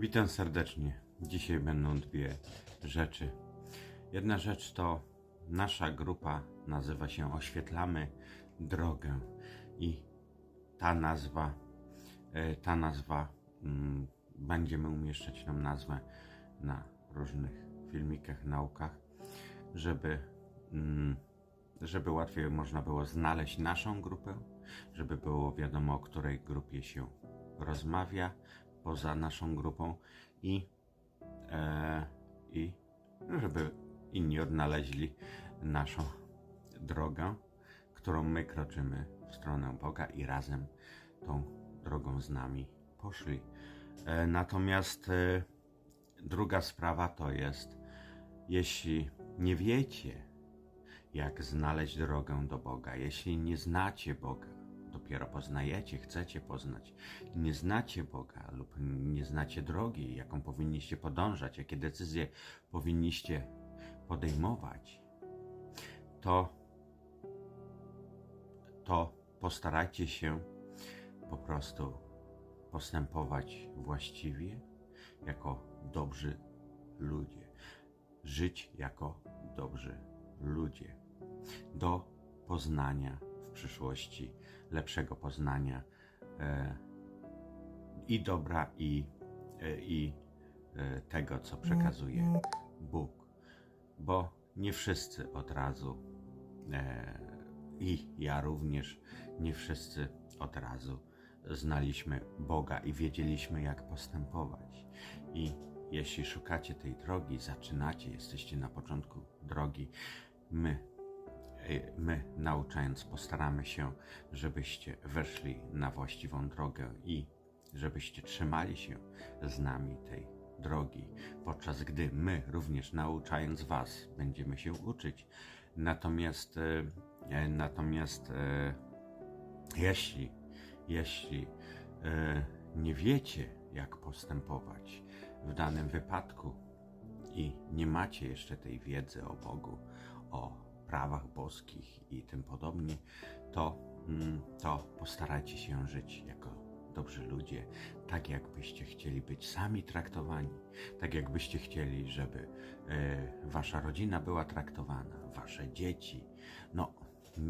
Witam serdecznie. Dzisiaj będą dwie rzeczy. Jedna rzecz to nasza grupa nazywa się Oświetlamy Drogę i ta nazwa, e, ta nazwa, mm, będziemy umieszczać tą nazwę na różnych filmikach, naukach, żeby, mm, żeby łatwiej można było znaleźć naszą grupę, żeby było wiadomo, o której grupie się rozmawia poza naszą grupą i, e, i żeby inni odnaleźli naszą drogę, którą my kroczymy w stronę Boga i razem tą drogą z nami poszli. E, natomiast e, druga sprawa to jest, jeśli nie wiecie, jak znaleźć drogę do Boga, jeśli nie znacie Boga, dopiero poznajecie, chcecie poznać, nie znacie Boga lub nie znacie drogi, jaką powinniście podążać, jakie decyzje powinniście podejmować, to, to postarajcie się po prostu postępować właściwie jako dobrzy ludzie, żyć jako dobrzy ludzie. Do poznania przyszłości, lepszego poznania e, i dobra, i, e, i e, tego, co przekazuje Bóg. Bo nie wszyscy od razu, i ja również, nie wszyscy od razu znaliśmy Boga i wiedzieliśmy, jak postępować. I jeśli szukacie tej drogi, zaczynacie, jesteście na początku drogi, my my nauczając postaramy się, żebyście weszli na właściwą drogę i żebyście trzymali się z nami tej drogi, podczas gdy my również nauczając was będziemy się uczyć. Natomiast e, e, natomiast jeśli jeśli nie wiecie jak postępować w danym wypadku i nie macie jeszcze tej wiedzy o Bogu, o prawach boskich i tym podobnie, to, mm, to postarajcie się żyć jako dobrzy ludzie, tak jakbyście chcieli być sami traktowani, tak jakbyście chcieli, żeby e, wasza rodzina była traktowana, wasze dzieci. No,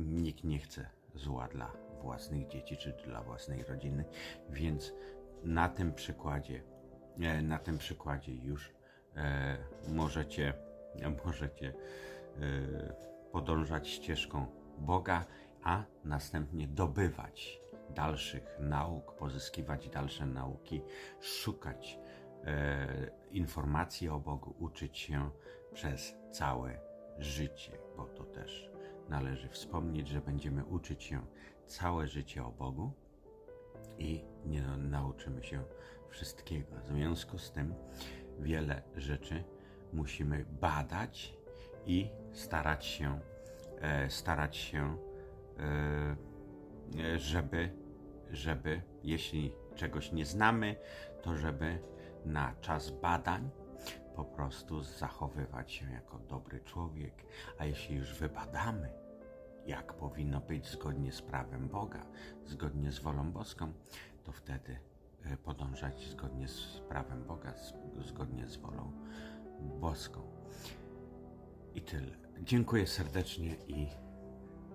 nikt nie chce zła dla własnych dzieci czy dla własnej rodziny, więc na tym przykładzie, e, na tym przykładzie już e, możecie, możecie podążać ścieżką Boga, a następnie dobywać dalszych nauk, pozyskiwać dalsze nauki, szukać e, informacji o Bogu, uczyć się przez całe życie, bo to też należy wspomnieć, że będziemy uczyć się całe życie o Bogu i nie nauczymy się wszystkiego. W związku z tym wiele rzeczy musimy badać i starać się, e, starać się, e, żeby, żeby, jeśli czegoś nie znamy, to żeby na czas badań po prostu zachowywać się jako dobry człowiek, a jeśli już wybadamy, jak powinno być zgodnie z prawem Boga, zgodnie z wolą boską, to wtedy e, podążać zgodnie z prawem Boga, zgodnie z wolą boską. I tyle. Dziękuję serdecznie i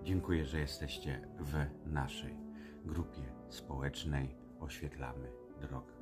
dziękuję, że jesteście w naszej grupie społecznej Oświetlamy Drogę.